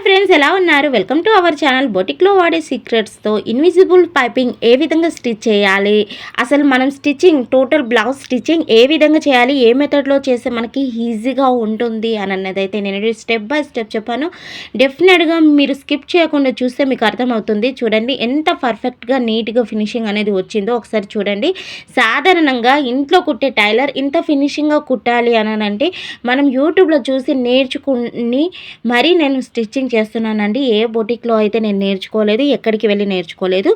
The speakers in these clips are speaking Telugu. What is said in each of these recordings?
I've ఫ్రెండ్స్ ఎలా ఉన్నారు? Welcome to our channel. బొటిక్లో వాడే సీక్రెట్స్తో ఇన్విజిబుల్ పైపింగ్ ఏ విధంగా స్టిచ్ చేయాలి? అసలు మనం స్టిచ్చింగ్ టోటల్ బ్లౌజ్ స్టిచ్చింగ్ ఏ విధంగా చేయాలి? ఏ మెథడ్లో చేస్తే మనకి ఈజీగా ఉంటుంది అని అన్నదైతే నేను స్టెప్ బై స్టెప్ చెప్పాను. డెఫినెట్గా మీరు స్కిప్ చేయకుండా చూస్తే మీకు అర్థమవుతుంది. చూడండి ఎంత పర్ఫెక్ట్గా నీట్గా ఫినిషింగ్ అనేది వచ్చిందో ఒకసారి చూడండి. సాధారణంగా ఇంట్లో కుట్టే టైలర్ ఇంత ఫినిషింగ్గా కుట్టాలి అని అంటే మనం యూట్యూబ్లో చూసి నేర్చుకుని మరీ నేను స్టిచ్చింగ్ చెప్తున్నానండి ఏ బొటిక్లో అయితే నేను నేర్చుకోలేదు ఎక్కడికి వెళ్ళి నేర్చుకోలేదు.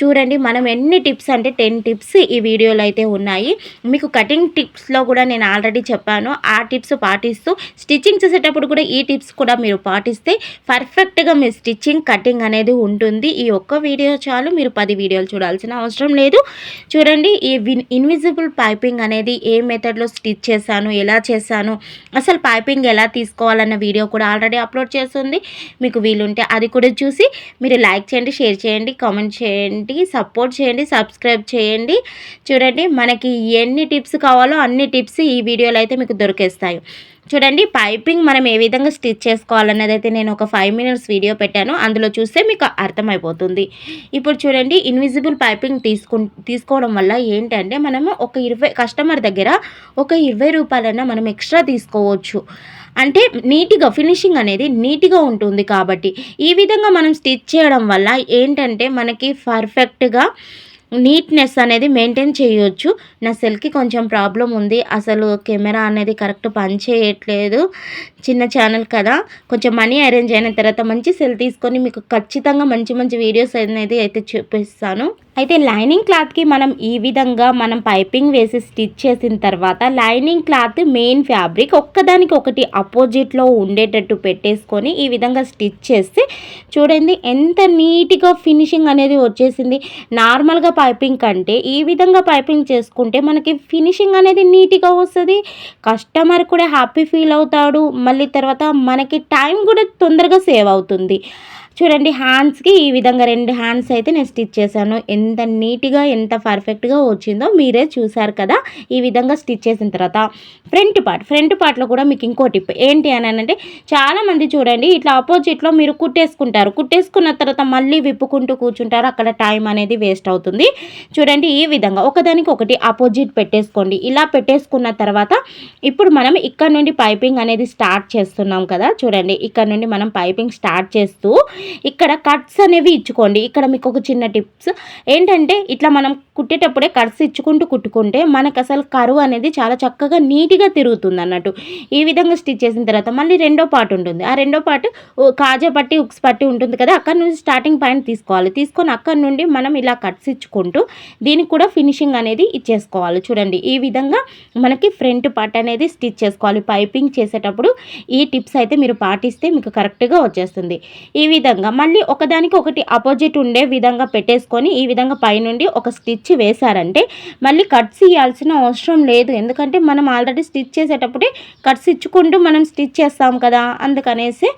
చూడండి మనం ఎన్ని టిప్స్ అంటే టెన్ టిప్స్ ఈ వీడియోలో అయితే ఉన్నాయి. మీకు కటింగ్ టిప్స్లో కూడా నేను ఆల్రెడీ చెప్పాను. ఆ టిప్స్ పాటిస్తూ స్టిచ్చింగ్ చేసేటప్పుడు కూడా ఈ టిప్స్ కూడా మీరు పాటిస్తే పర్ఫెక్ట్గా మీ స్టిచ్చింగ్ కటింగ్ అనేది ఉంటుంది. ఈ ఒక్క వీడియో చాలు. మీరు పది వీడియోలు చూడాల్సిన అవసరం లేదు. చూడండి ఈ ఇన్విజిబుల్ పైపింగ్ అనేది ఏ మెథడ్లో స్టిచ్ చేశాను ఎలా చేశాను అసలు పైపింగ్ ఎలా తీసుకోవాలన్న వీడియో కూడా ఆల్రెడీ అప్లోడ్ చేస్తుంది. మీకు వీలుంటే అది కూడా చూసి మీరు లైక్ చేయండి షేర్ చేయండి కామెంట్ చేయండి సపోర్ట్ చేయండి సబ్స్క్రైబ్ చేయండి. చూడండి మనకి ఎన్ని టిప్స్ కావాలో అన్ని టిప్స్ ఈ వీడియోలో అయితే మీకు దొరికేస్తాయి. చూడండి పైపింగ్ మనం ఏ విధంగా స్టిచ్ చేసుకోవాలన్నది అయితే నేను ఒక ఫైవ్ మినిట్స్ వీడియో పెట్టాను. అందులో చూస్తే మీకు అర్థమైపోతుంది. ఇప్పుడు చూడండి ఇన్విజిబుల్ పైపింగ్ తీసుకు తీసుకోవడం వల్ల ఏంటంటే మనము ఒక ఇరవై కస్టమర్ దగ్గర ఒక ఇరవై రూపాయలన్నా మనం ఎక్స్ట్రా తీసుకోవచ్చు. అంటే నీట్గా ఫినిషింగ్ అనేది నీట్గా ఉంటుంది కాబట్టి ఈ విధంగా మనం స్టిచ్ చేయడం వల్ల ఏంటంటే మనకి పర్ఫెక్ట్గా నీట్నెస్ అనేది మెయింటైన్ చేయొచ్చు. నా సెల్కి కొంచెం ప్రాబ్లం ఉంది. అసలు కెమెరా అనేది కరెక్ట్ పని చేయట్లేదు చిన్న ఛానల్ కదా. కొంచెం మనీ అరేంజ్ అయిన తర్వాత మంచి సెల్ తీసుకొని మీకు ఖచ్చితంగా మంచి మంచి వీడియోస్ అనేది అయితే చూపిస్తాను. అయితే లైనింగ్ క్లాత్కి మనం ఈ విధంగా మనం పైపింగ్ వేసి స్టిచ్ చేసిన తర్వాత లైనింగ్ క్లాత్ మెయిన్ ఫ్యాబ్రిక్ ఒక్కదానికి ఒకటి అపోజిట్లో ఉండేటట్టు పెట్టేసుకొని ఈ విధంగా స్టిచ్ చేస్తే చూడండి ఎంత నీట్గా ఫినిషింగ్ అనేది వచ్చేసింది. నార్మల్గా పైపింగ్ కంటే ఈ విధంగా పైపింగ్ చేసుకుంటే మనకి ఫినిషింగ్ అనేది నీట్గా వస్తుంది. కస్టమర్ కూడా హ్యాపీ ఫీల్ అవుతాడు. మళ్ళీ తర్వాత మనకి టైం కూడా తొందరగా సేవ్ అవుతుంది. చూడండి హ్యాండ్స్కి ఈ విధంగా రెండు హ్యాండ్స్ అయితే నేను స్టిచ్ చేశాను. ఎంత నీట్గా ఎంత పర్ఫెక్ట్గా వచ్చిందో మీరే చూసారు కదా ఈ విధంగా స్టిచ్ చేసిన తర్వాత. ఫ్రంట్ పార్ట్ ఫ్రంట్ పార్ట్లో కూడా మీకు ఇంకో టిప్ ఏంటి అని అంటే చాలామంది చూడండి ఇట్లా ఆపోజిట్లో మీరు కుట్టేసుకుంటారు. కుట్టేసుకున్న తర్వాత మళ్ళీ విప్పుకుంటూ కూర్చుంటారు. అక్కడ టైం అనేది వేస్ట్ అవుతుంది. చూడండి ఈ విధంగా ఒకదానికి ఒకటి ఆపోజిట్ పెట్టేసుకోండి. ఇలా పెట్టేసుకున్న తర్వాత ఇప్పుడు మనం ఇక్కడ నుండి పైపింగ్ అనేది స్టార్ట్ చేస్తున్నాం కదా చూడండి. ఇక్కడ నుండి మనం పైపింగ్ స్టార్ట్ చేస్తూ ఇక్కడ కట్స్ అనేవి ఇచ్చుకోండి. ఇక్కడ మీకు ఒక చిన్న టిప్స్ ఏంటంటే ఇట్లా మనం కుట్టేటప్పుడే కట్స్ ఇచ్చుకుంటూ కుట్టుకుంటే మనకు అసలు కరువు అనేది చాలా చక్కగా నీట్గా తిరుగుతుంది అన్నట్టు ఈ విధంగా స్టిచ్ చేసిన తర్వాత మళ్ళీ రెండో పార్ట్ ఉంటుంది. ఆ రెండో పార్ట్ కాజా పట్టి ఉక్స్ పట్టి ఉంటుంది కదా అక్కడ నుంచి స్టార్టింగ్ పాయింట్ తీసుకోవాలి. తీసుకొని అక్కడ నుండి మనం ఇలా కట్స్ ఇచ్చుకుంటూ దీనికి కూడా ఫినిషింగ్ అనేది ఇచ్చేసుకోవాలి. చూడండి ఈ విధంగా మనకి ఫ్రంట్ పార్ట్ అనేది స్టిచ్ చేసుకోవాలి. పైపింగ్ చేసేటప్పుడు ఈ టిప్స్ అయితే మీరు పాటిస్తే మీకు కరెక్ట్గా వచ్చేస్తుంది. ఈ విధంగా మళ్ళీ ఒకదానికి ఒకటి అపోజిట్ ఉండే విధంగా పెట్టేసుకొని ఈ విధంగా పైనుండి ఒక స్టిచ్ వేశారంటే మళ్ళీ కట్స్ ఇవ్వాల్సిన అవసరం లేదు. ఎందుకంటే మనం ఆల్రెడీ స్టిచ్ చేసేటప్పుడే కట్స్ ఇచ్చుకుంటూ మనం స్టిచ్ చేస్తాం కదా. అందుకనేసి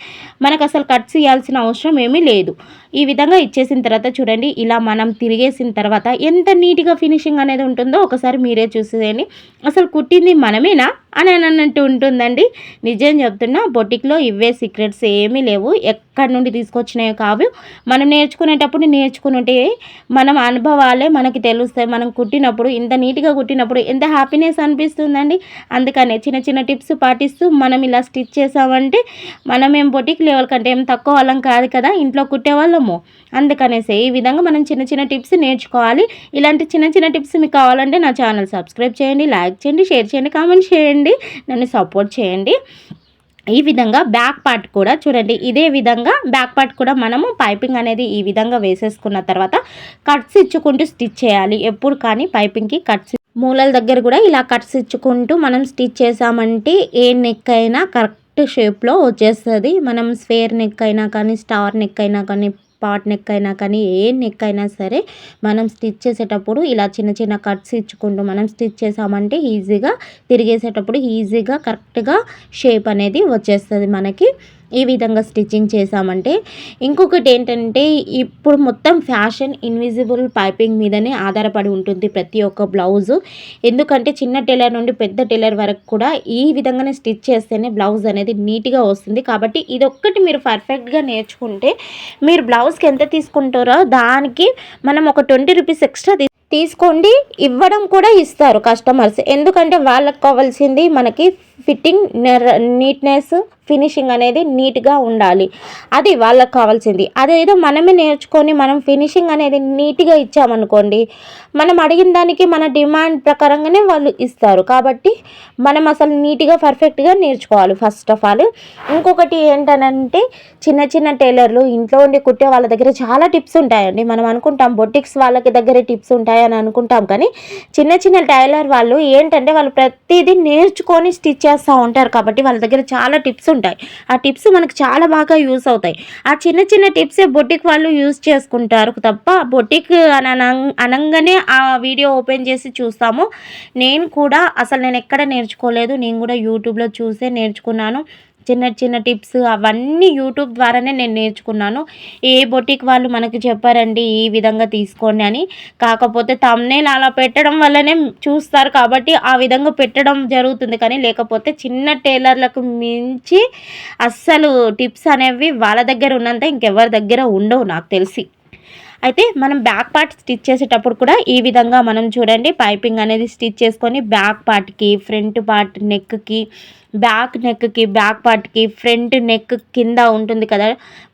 మనకు అసలు కట్స్ ఇవ్వాల్సిన అవసరం ఏమీ లేదు. ఈ విధంగా ఇచ్చేసిన తర్వాత చూడండి ఇలా మనం తిరిగేసిన తర్వాత ఎంత నీట్గా ఫినిషింగ్ అనేది ఉంటుందో ఒకసారి మీరే చూసేయండి. అసలు కుట్టింది మనమేనా అని అన్నట్టు ఉంటుందండి. నిజం చెప్తున్నా బొటిక్లో ఇవే సీక్రెట్స్ ఏమీ లేవు. ఎక్కడి నుండి తీసుకొచ్చినాయో కావు. మనం నేర్చుకునేటప్పుడు నేర్చుకుని మనం అనుభవాలే మనకి తెలుస్తాయి. మనం కుట్టినప్పుడు ఇంత నీట్గా కుట్టినప్పుడు ఎంత హ్యాపీనెస్ అనిపిస్తుందండి. అందుకనే చిన్న చిన్న టిప్స్ పాటిస్తూ మనం ఇలా స్టిచ్ చేసామంటే మనం ఏం బొటిక్ లెవెల్ కంటే ఏం తక్కువ వాళ్ళం కాదు కదా. ఇంట్లో కుట్టే వాళ్ళము అందుకనేసి ఈ విధంగా మనం చిన్న చిన్న టిప్స్ నేర్చుకోవాలి. ఇలాంటి చిన్న చిన్న టిప్స్ మీకు కావాలంటే నా ఛానల్ సబ్స్క్రైబ్ చేయండి లైక్ చేయండి షేర్ చేయండి కామెంట్ చేయండి నన్ను సపోర్ట్ చేయండి. ఈ విధంగా బ్యాక్ పార్ట్ కూడా చూడండి. ఇదే విధంగా బ్యాక్ పార్ట్ కూడా మనము పైపింగ్ అనేది ఈ విధంగా వేసేసుకున్న తర్వాత కట్స్ ఇచ్చుకుంటూ స్టిచ్ చేయాలి. ఎప్పుడు కానీ పైపింగ్కి కట్స్ మూలల దగ్గర కూడా ఇలా కట్స్ ఇచ్చుకుంటూ మనం స్టిచ్ చేసామంటే ఏ నెక్ అయినా కరెక్ట్ షేప్లో వచ్చేస్తుంది. మనం స్వేర్ నెక్ అయినా కానీ స్టార్ నెక్ అయినా కానీ పాట్ నెక్ అయినా కానీ ఏ నెక్ అయినా సరే మనం స్టిచ్ చేసేటప్పుడు ఇలా చిన్న చిన్న కట్స్ ఇచ్చుకుంటూ మనం స్టిచ్ చేసామంటే ఈజీగా తిరిగేసేటప్పుడు ఈజీగా కరెక్ట్గా షేప్ అనేది వచ్చేస్తుంది మనకి. ఈ విధంగా స్టిచ్చింగ్ చేసామంటే ఇంకొకటి ఏంటంటే ఇప్పుడు మొత్తం ఫ్యాషన్ ఇన్విజిబుల్ పైపింగ్ మీదనే ఆధారపడి ఉంటుంది ప్రతి ఒక్క బ్లౌజు. ఎందుకంటే చిన్న టైలర్ నుండి పెద్ద టైలర్ వరకు కూడా ఈ విధంగానే స్టిచ్ చేస్తేనే బ్లౌజ్ అనేది నీట్గా వస్తుంది. కాబట్టి ఇదొక్కటి మీరు పర్ఫెక్ట్గా నేర్చుకుంటే మీరు బ్లౌజ్కి ఎంత తీసుకుంటారో దానికి మనం ఒక ట్వంటీ రూపీస్ ఎక్స్ట్రా తీసుకోండి. ఇవ్వడం కూడా ఇస్తారు కస్టమర్స్. ఎందుకంటే వాళ్ళకి కావాల్సింది మనకి ఫిట్టింగ్ నీట్నెస్ ఫినిషింగ్ అనేది నీట్గా ఉండాలి. అది వాళ్ళకి కావాల్సింది. అదేదో మనమే నేర్చుకొని మనం ఫినిషింగ్ అనేది నీట్గా ఇచ్చామనుకోండి మనం అడిగిన దానికి మన డిమాండ్ ప్రకారంగానే వాళ్ళు ఇస్తారు. కాబట్టి మనం అసలు నీట్గా పర్ఫెక్ట్గా నేర్చుకోవాలి ఫస్ట్ ఆఫ్ ఆల్. ఇంకొకటి ఏంటనంటే చిన్న చిన్న టైలర్లు ఇంట్లో ఉండి కుట్టే వాళ్ళ దగ్గర చాలా టిప్స్ ఉంటాయండి. మనం అనుకుంటాం బొటిక్స్ వాళ్ళకి దగ్గర టిప్స్ ఉంటాయని అనుకుంటాం కానీ చిన్న చిన్న టైలర్ వాళ్ళు ఏంటంటే వాళ్ళు ప్రతిదీ నేర్చుకొని స్టిచ్ చేస్తూ ఉంటారు కాబట్టి వాళ్ళ దగ్గర చాలా టిప్స్ ఉంటాయి. ఆ టిప్స్ మనకు చాలా బాగా యూస్ అవుతాయి. ఆ చిన్న చిన్న టిప్సే బొటిక్ వాళ్ళు యూస్ చేసుకుంటారు తప్ప బొటిక్ అని అనగానే ఆ వీడియో ఓపెన్ చేసి చూస్తాము. నేను కూడా అసలు నేను ఎక్కడ నేర్చుకోలేదు. నేను కూడా యూట్యూబ్లో చూసే నేర్చుకున్నాను. చిన్న చిన్న టిప్స్ అవన్నీ యూట్యూబ్ ద్వారానే నేను నేర్చుకున్నాను. ఏ బొటిక్ వాళ్ళు మనకి చెప్పారండి ఈ విధంగా తీసుకోండి అని. కాకపోతే తమ్నేల్ అలా పెట్టడం వల్లనే చూస్తారు కాబట్టి ఆ విధంగా పెట్టడం జరుగుతుంది. కానీ లేకపోతే చిన్న టైలర్లకు మించి అస్సలు టిప్స్ అనేవి వాళ్ళ దగ్గర ఉన్నంత ఇంకెవరి దగ్గర ఉండవు నాకు తెలిసి. అయితే మనం బ్యాక్ పార్ట్ స్టిచ్ చేసేటప్పుడు కూడా ఈ విధంగా మనం చూడండి పైపింగ్ అనేది స్టిచ్ చేసుకొని బ్యాక్ పార్ట్కి ఫ్రంట్ పార్ట్ నెక్కి బ్యాక్ నెక్కి బ్యాక్ పార్ట్కి ఫ్రంట్ నెక్ కింద ఉంటుంది కదా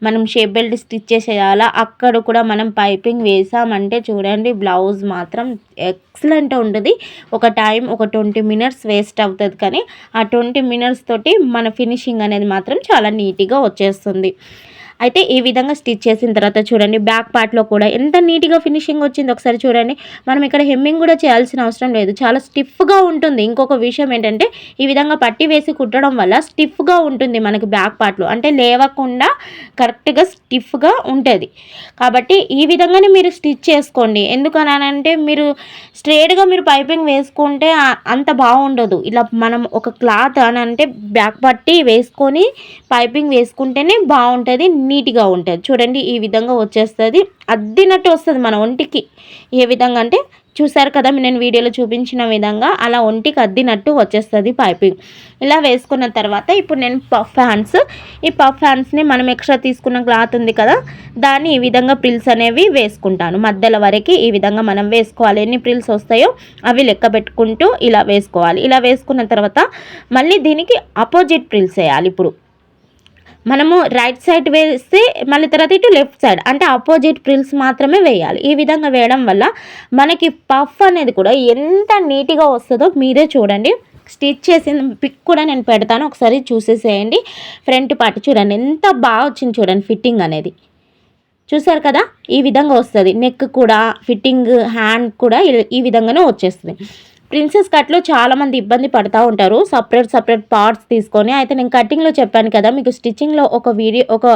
మనం షేప్ బెల్ట్ స్టిచ్ చేసేయాలా? అక్కడ కూడా మనం పైపింగ్ వేసామంటే చూడండి బ్లౌజ్ మాత్రం ఎక్సలెంట్ ఉంటుంది. ఒక టైం ఒక ట్వంటీ మినిట్స్ వేస్ట్ అవుతుంది కానీ ఆ ట్వంటీ మినిట్స్ తోటి మన ఫినిషింగ్ అనేది మాత్రం చాలా నీట్గా వచ్చేస్తుంది. అయితే ఈ విధంగా స్టిచ్ చేసిన తర్వాత చూడండి బ్యాక్ పార్ట్లో కూడా ఎంత నీట్గా ఫినిషింగ్ వచ్చింది ఒకసారి చూడండి. మనం ఇక్కడ హెమ్మింగ్ కూడా చేయాల్సిన అవసరం లేదు. చాలా స్టిఫ్గా ఉంటుంది. ఇంకొక విషయం ఏంటంటే ఈ విధంగా పట్టి వేసి కుట్టడం వల్ల స్టిఫ్గా ఉంటుంది మనకి బ్యాక్ పార్ట్లో అంటే లేవకుండా కరెక్ట్గా స్టిఫ్గా ఉంటుంది. కాబట్టి ఈ విధంగానే మీరు స్టిచ్ చేసుకోండి. ఎందుకనంటే మీరు స్ట్రేట్గా మీరు పైపింగ్ వేసుకుంటే అంత బాగుండదు. ఇలా మనం ఒక క్లాత్ అని అంటే బ్యాక్ పట్టి వేసుకొని పైపింగ్ వేసుకుంటేనే బాగుంటుంది. నీట్గా ఉంటుంది. చూడండి ఈ విధంగా వచ్చేస్తుంది. అద్దినట్టు వస్తుంది మన ఒంటికి. ఏ విధంగా అంటే చూసారు కదా నేను వీడియోలో చూపించిన విధంగా అలా ఒంటికి అద్దినట్టు వచ్చేస్తుంది పైపింగ్. ఇలా వేసుకున్న తర్వాత ఇప్పుడు నేను పఫ్ హ్యాండ్స్ ఈ పఫ్ హ్యాండ్స్ని మనం ఎక్స్ట్రా తీసుకున్న క్లాత్ ఉంది కదా దాన్ని ఈ విధంగా ప్రిల్స్ అనేవి వేసుకుంటాను. మధ్యలో వరకు ఈ విధంగా మనం వేసుకోవాలి. ఎన్ని ప్రిల్స్ వస్తాయో అవి లెక్క పెట్టుకుంటూ ఇలా వేసుకోవాలి. ఇలా వేసుకున్న తర్వాత మళ్ళీ దీనికి అపోజిట్ ప్రిల్స్ వేయాలి ఇప్పుడు. మనము రైట్ సైడ్ వేస్తే మళ్ళీ తర్వాత ఇటు లెఫ్ట్ సైడ్ అంటే ఆపోజిట్ ప్రిల్స్ మాత్రమే వేయాలి. ఈ విధంగా వేయడం వల్ల మనకి పఫ్ అనేది కూడా ఎంత నీట్గా వస్తుందో మీరే చూడండి. స్టిచ్ చేసిన పిక్ కూడా నేను పెడతాను ఒకసారి చూసేసేయండి. ఫ్రంట్ పార్ట్ చూడండి ఎంత బాగా వచ్చింది చూడండి ఫిట్టింగ్ అనేది. చూసారు కదా ఈ విధంగా వస్తుంది. నెక్ కూడా ఫిట్టింగ్ హ్యాండ్ కూడా ఈ విధంగానే వచ్చేస్తుంది. ప్రిన్సెస్ కట్లో చాలామంది ఇబ్బంది పడుతూ ఉంటారు. సపరేట్ సపరేట్ పార్ట్స్ తీసుకొని. అయితే నేను కటింగ్లో చెప్పాను కదా మీకు స్టిచ్చింగ్లో ఒక వీడియో ఒక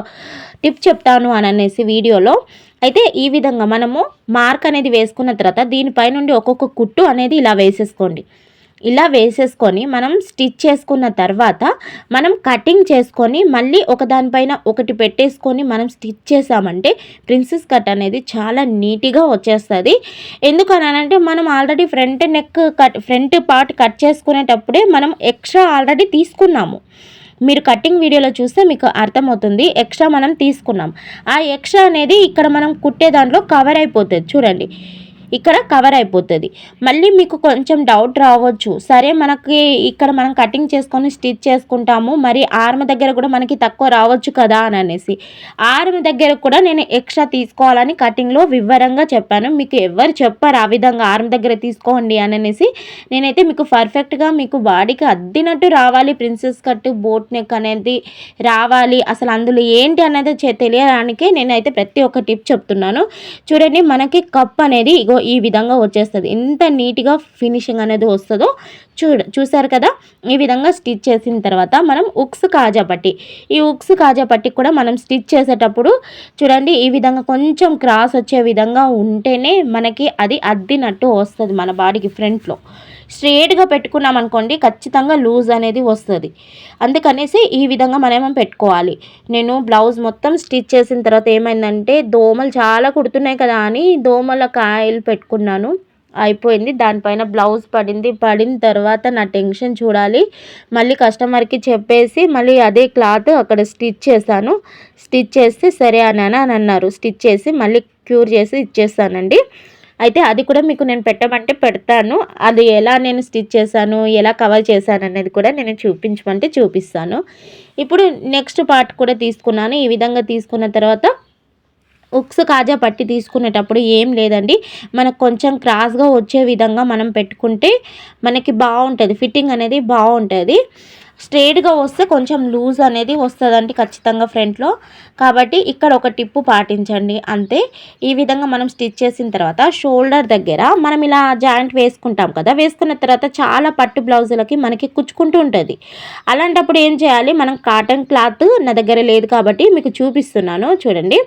టిప్ చెప్తాను అని అనేసి వీడియోలో. అయితే ఈ విధంగా మనము మార్క్ అనేది వేసుకున్న తర్వాత దీనిపై నుండి ఒక్కొక్క కుట్టు అనేది ఇలా వేసేసుకోండి. ఇలా వేసేసుకొని మనం స్టిచ్ చేసుకున్న తర్వాత మనం కటింగ్ చేసుకొని మళ్ళీ ఒకదానిపైన ఒకటి పెట్టేసుకొని మనం స్టిచ్ చేసామంటే ప్రిన్సెస్ కట్ అనేది చాలా నీట్గా వచ్చేస్తుంది. ఎందుకనంటే మనం already front neck cut front part cut చేసుకునేటప్పుడే మనం ఎక్స్ట్రా ఆల్రెడీ తీసుకున్నాము. మీరు కటింగ్ వీడియోలో చూస్తే మీకు అర్థమవుతుంది ఎక్స్ట్రా మనం తీసుకున్నాం. ఆ ఎక్స్ట్రా అనేది ఇక్కడ మనం కుట్టే దాంట్లో కవర్ అయిపోతుంది. చూడండి. ఇక్కడ కవర్ అయిపోతుంది. మళ్ళీ మీకు కొంచెం డౌట్ రావచ్చు. సరే మనకి ఇక్కడ మనం కటింగ్ చేసుకొని స్టిచ్ చేసుకుంటాము. మరి ఆర్మ్ దగ్గర కూడా మనకి తక్కువ రావచ్చు కదా అని అనేసి. ఆర్మ్ దగ్గర కూడా నేను ఎక్స్ట్రా తీసుకోవాలని కటింగ్లో వివరంగా చెప్పాను. మీకు ఎవరు చెప్పారు ఆ విధంగా ఆర్మ్ దగ్గర తీసుకోండి అని అనేసి. నేనైతే మీకు పర్ఫెక్ట్గా మీకు బాడీకి అద్దినట్టు రావాలి. ప్రిన్సెస్ కట్ బోట్ నెక్ అనేది రావాలి. అసలు అందులో ఏంటి అనేది తెలియడానికి నేనైతే ప్రతి ఒక్క టిప్ చెప్తున్నాను. చూడండి మనకి కప్ అనేది ఇగో ఈ విధంగా వచ్చేస్తుంది. ఎంత నీట్గా ఫినిషింగ్ అనేది వస్తుందో చూడ చూసారు కదా? ఈ విధంగా స్టిచ్ చేసిన తర్వాత మనం ఉక్స్ కాజా పట్టి ఈ ఉక్స్ కాజా పట్టి కూడా మనం స్టిచ్ చేసేటప్పుడు చూడండి ఈ విధంగా కొంచెం క్రాస్ వచ్చే విధంగా ఉంటేనే మనకి అది అద్దినట్టు వస్తుంది మన బాడీకి ఫ్రంట్లో. స్ట్రేట్గా పెట్టుకున్నాం అనుకోండి ఖచ్చితంగా లూజ్ అనేది వస్తుంది. అందుకనేసి ఈ విధంగా మనమేమో పెట్టుకోవాలి. నేను బ్లౌజ్ మొత్తం స్టిచ్ చేసిన తర్వాత ఏమైందంటే దోమలు చాలా కుడుతున్నాయి కదా అని దోమల కాయలు పెట్టుకున్నాను. అయిపోయింది. దానిపైన బ్లౌజ్ పడింది. పడిన తర్వాత నా టెన్షన్ చూడాలి. మళ్ళీ కస్టమర్కి చెప్పేసి మళ్ళీ అదే క్లాత్ అక్కడ స్టిచ్ చేశాను. స్టిచ్ చేస్తే సరే అని అని అన్నారు. స్టిచ్ చేసి మళ్ళీ క్యూర్ చేసి ఇచ్చేస్తానండి అయితే అది కూడా మీకు నేను పెట్టమంటే పెడతాను. అది ఎలా నేను స్టిచ్ చేశాను ఎలా కవర్ చేశాను అనేది కూడా నేను చూపించమంటే చూపిస్తాను. ఇప్పుడు నెక్స్ట్ పార్ట్ కూడా తీసుకున్నాను. ఈ విధంగా తీసుకున్న తర్వాత ఉక్స్ కాజా పట్టి తీసుకునేటప్పుడు ఏం లేదండి. మనకు కొంచెం క్రాస్గా వచ్చే విధంగా మనం పెట్టుకుంటే మనకి బాగుంటుంది. ఫిట్టింగ్ అనేది బాగుంటుంది. స్ట్రేట్గా వస్తే కొంచెం లూజ్ అనేది వస్తుందండి ఖచ్చితంగా ఫ్రంట్లో. కాబట్టి ఇక్కడ ఒక టిప్పు పాటించండి. అంతే. ఈ విధంగా మనం స్టిచ్ చేసిన తర్వాత షోల్డర్ దగ్గర మనం ఇలా జాయింట్ వేసుకుంటాం కదా వేసుకున్న తర్వాత చాలా పట్టు బ్లౌజులకి మనకి కుచ్చుకుంటూ ఉంటుంది. అలాంటప్పుడు ఏం చేయాలి? మనం కాటన్ క్లాత్ నా దగ్గర లేదు కాబట్టి మీకు చూపిస్తున్నాను. చూడండి.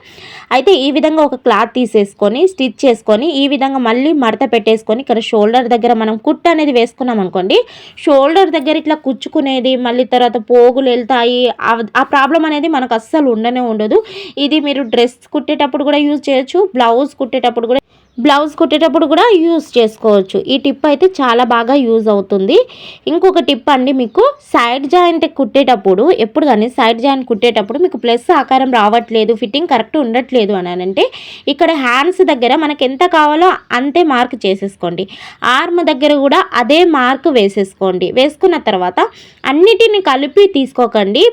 అయితే ఈ విధంగా ఒక క్లాత్ తీసేసుకొని స్టిచ్ చేసుకొని ఈ విధంగా మళ్ళీ మడత పెట్టేసుకొని ఇక్కడ షోల్డర్ దగ్గర మనం కుట్ అనేది వేసుకున్నాం అనుకోండి షోల్డర్ దగ్గర ఇట్లా కుచ్చుకునేది మళ్ళీ తర్వాత పోగులు వెళ్తాయి. ఆ ప్రాబ్లం అనేది మనకు అస్సలు ఉండనే ఉండదు. ఇది మీరు డ్రెస్ కుట్టేటప్పుడు కూడా యూజ్ చేయొచ్చు బ్లౌజ్ కుట్టేటప్పుడు కూడా బ్లౌజ్ కుట్టేటప్పుడు కూడా యూస్ చేసుకోవచ్చు. ఈ టిప్ అయితే చాలా బాగా యూజ్ అవుతుంది. ఇంకొక టిప్ అండి మీకు సైడ్ జాయింట్ కుట్టేటప్పుడు ఎప్పుడు కానీ సైడ్ జాయింట్ కుట్టేటప్పుడు మీకు ప్లస్ ఆకారం రావట్లేదు ఫిట్టింగ్ కరెక్ట్ ఉండట్లేదు అని అంటే ఇక్కడ హ్యాండ్స్ దగ్గర మనకు ఎంత కావాలో అంతే మార్క్ చేసేసుకోండి. ఆర్మ్ దగ్గర కూడా అదే మార్క్ వేసేసుకోండి. వేసుకున్న తర్వాత అన్నిటిని కలిపి తీసుకోకండి.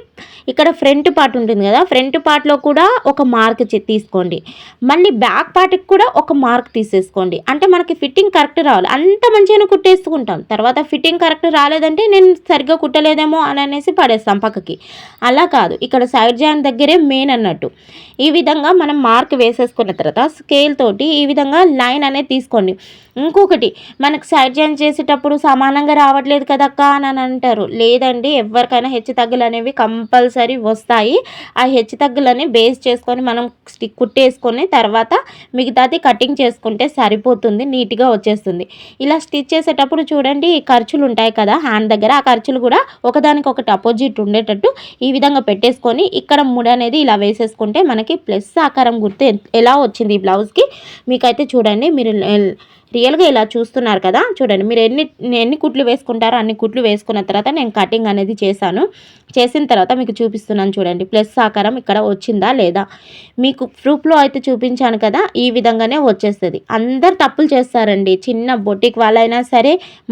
ఇక్కడ ఫ్రంట్ పార్ట్ ఉంటుంది కదా ఫ్రంట్ పార్ట్లో కూడా ఒక మార్క్ తీసుకోండి. మళ్ళీ బ్యాక్ పార్ట్కి కూడా ఒక మార్క్ తీసేసుకోండి. అంటే మనకి ఫిట్టింగ్ కరెక్ట్ రావాలి. అంత మంచిగా కుట్టేసుకుంటాం. తర్వాత ఫిట్టింగ్ కరెక్ట్ రాలేదంటే నేను సరిగ్గా కుట్టలేదేమో అని అనేసి పడేస్తాం పక్కకి. అలా కాదు. ఇక్కడ సైడ్ జాయిన్ దగ్గరే మెయిన్ అన్నట్టు. ఈ విధంగా మనం మార్క్ వేసేసుకున్న తర్వాత స్కేల్ తోటి ఈ విధంగా లైన్ అనేది తీసుకోండి. ఇంకొకటి మనకు సైడ్ జాయిన్ చేసేటప్పుడు సమానంగా రావట్లేదు కదక్కా అని అంటారు. లేదండి ఎవరికైనా హెచ్చు తగ్గులు అనేవి కంపల్సరీ వస్తాయి. ఆ హెచ్చు తగ్గులని బేస్ చేసుకొని మనం స్టిక్ కుట్టేసుకొని తర్వాత మిగతాది కటింగ్ చేసుకుంటే సరిపోతుంది నీట్గా వచ్చేస్తుంది. ఇలా స్టిచ్ చేసేటప్పుడు చూడండి ఖర్చులు ఉంటాయి కదా హ్యాండ్ దగ్గర ఆ ఖర్చులు కూడా ఒకదానికి ఒకటి అపోజిట్ ఉండేటట్టు ఈ విధంగా పెట్టేసుకొని ఇక్కడ ముడి అనేది ఇలా వేసేసుకుంటే మనకి ప్లస్ ఆకారం గుర్తు ఎలా వచ్చింది ఈ బ్లౌజ్కి మీకైతే చూడండి మీరు రియల్గా ఇలా చూస్తున్నారు కదా చూడండి. మీరు ఎన్ని ఎన్ని కుట్లు వేసుకుంటారో అన్ని కుట్లు వేసుకున్న తర్వాత నేను కటింగ్ అనేది చేశాను. చేసిన తర్వాత మీకు చూపిస్తున్నాను చూడండి. ప్లస్ ఆకారం ఇక్కడ వచ్చిందా లేదా? మీకు ప్రూఫ్లో అయితే చూపించాను కదా ఈ విధంగానే వచ్చేస్తుంది. అందరు తప్పులు చేస్తారండి. చిన్న బొటిక్ వాళ్ళైనా సరే మా